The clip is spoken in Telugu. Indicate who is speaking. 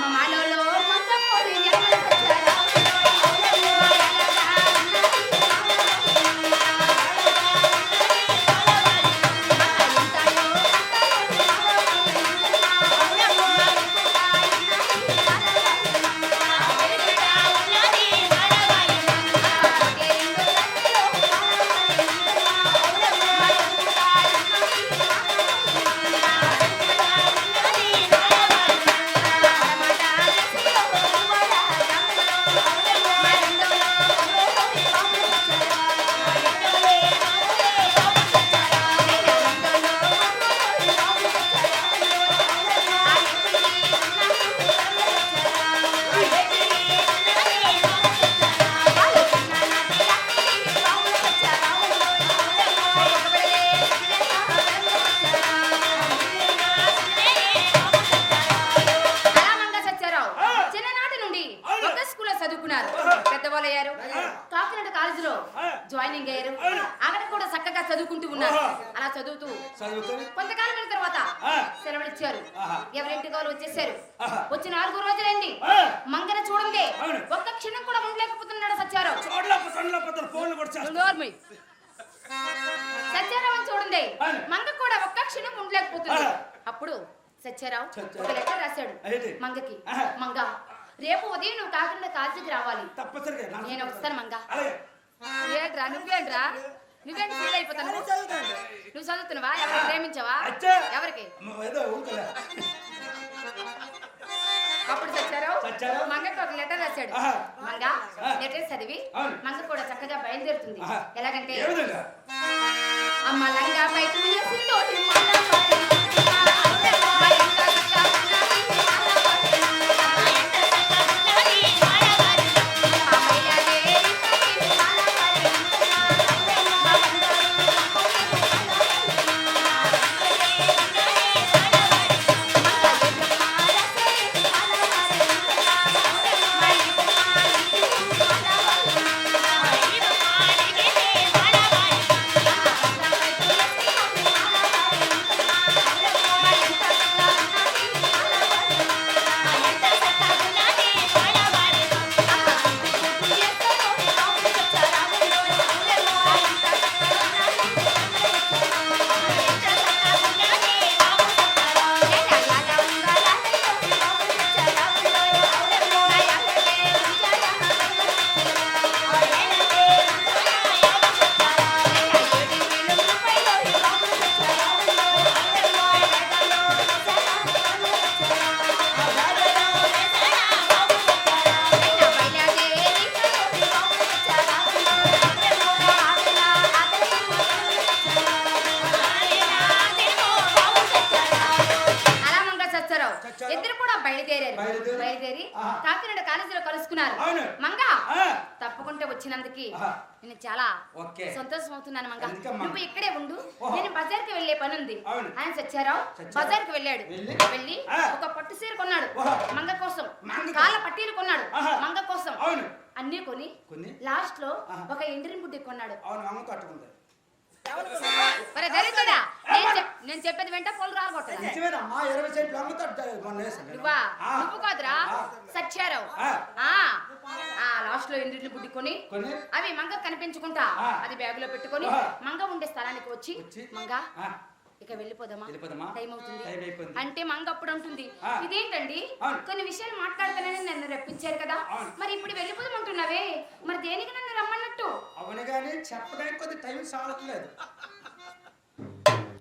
Speaker 1: Mà 溜 చదువుకున్నారు పెద్దవాళ్ళు అయ్యారు కాకినాడ కాలేజీలో జాయినింగ్ అయ్యారు అక్కడ కూడా చక్కగా చదువుకుంటూ ఉన్నారు అలా చదువుతూ కొంతకాలం అయిన తర్వాత. సెలవులు ఇచ్చారు. ఎవరింటి వాళ్ళు వచ్చేసారు. వచ్చి నాలుగు రోజులైంది. మంగన చూడండి. ఒక్క క్షణం కూడా ఉండలేకపోతున్నాడు సత్యారావు. సత్యారావు చూడండి. మంగ కూడా ఒక్క క్షణం ఉండలేకపోతుంది. అప్పుడు సత్యారావు. ఒక లెటర్ రాశాడు? మంగకి. మంగ రేపు ఉదయం నువ్వు కాకినాడ కాలేజీకి రావాలి
Speaker 2: తప్పనిసరిగా
Speaker 1: నేను వస్తాను మంగ ఏంట్రా నువ్వేంట్రా నువ్వేంటి ఫీల్ అయిపోతాను. నువ్వు చదువుతున్నావా ఎవరు ప్రేమించావా. ఎవరికి. అప్పుడు
Speaker 2: సత్యారావు.
Speaker 1: మంగకి ఒక లెటర్ రాశాడు. మంగ. లెటర్ చదివి. మంగ కూడా చక్కగా బయలుదేరుతుంది. ఎలాగంటే అమ్మ లంగా బయట
Speaker 2: బయలుదేరి.
Speaker 1: కాకినాడ కాలేజీలో కలుసుకున్నారు. మంగ. తప్పకుండా వచ్చినందుకు. నేను చాలా. సంతోషం అవుతున్నాను మంగ? నువ్వు ఇక్కడే ఉండు. నేను బజార్కి వెళ్ళే పని ఉంది. ఆయన చచ్చారావు
Speaker 2: చచ్చారావు.
Speaker 1: బజార్కి వెళ్ళాడు
Speaker 2: వెళ్ళి?
Speaker 1: ఒక పట్టు చీర కొన్నాడు. మంగ కోసం
Speaker 2: మంగ
Speaker 1: కాళ్ళ పట్టీలు కొన్నాడు. మంగ కోసం అన్నీ కొని
Speaker 2: లాస్ట్లో.
Speaker 1: ఒక ఎండ్రిన్ బుడ్డి కొన్నాడు
Speaker 2: అవును
Speaker 1: మరి దరిద్రుడా నేను చెప్- నేను చెప్పేది వెంట పొలు రాలగొట్టదా
Speaker 2: నిజమేనమ్మా ఇరవై సెంట్లు అమ్ముతాడు మొన్న వేసాను.
Speaker 1: నువ్వా. నువ్వు కాదురా లాస్ట్లో ఎండ్రిని బుడ్డి కొని
Speaker 2: కొని
Speaker 1: అవి మంగ కనిపించుకుంటా. అది బ్యాగ్లో పెట్టుకొని. మంగ ఉండే స్థలానికి వచ్చి మంగ. ఇక వెళ్ళిపోదామా? టైం అవుతుంది. అంటే మంగ అప్పుడు అంటుంది
Speaker 2: ఆ.
Speaker 1: ఇదేంటండి. కొన్ని విషయాలు మాట్లాడతానని నన్ను రప్పించారు కదా. మరి ఇప్పుడు వెళ్ళిపోదామంటున్నావే మరి దేనికి నన్ను రమ్మన్నట్టు?
Speaker 2: అవును కానీ చెప్పడానికి కొద్ది టైం సాలట్లేదు.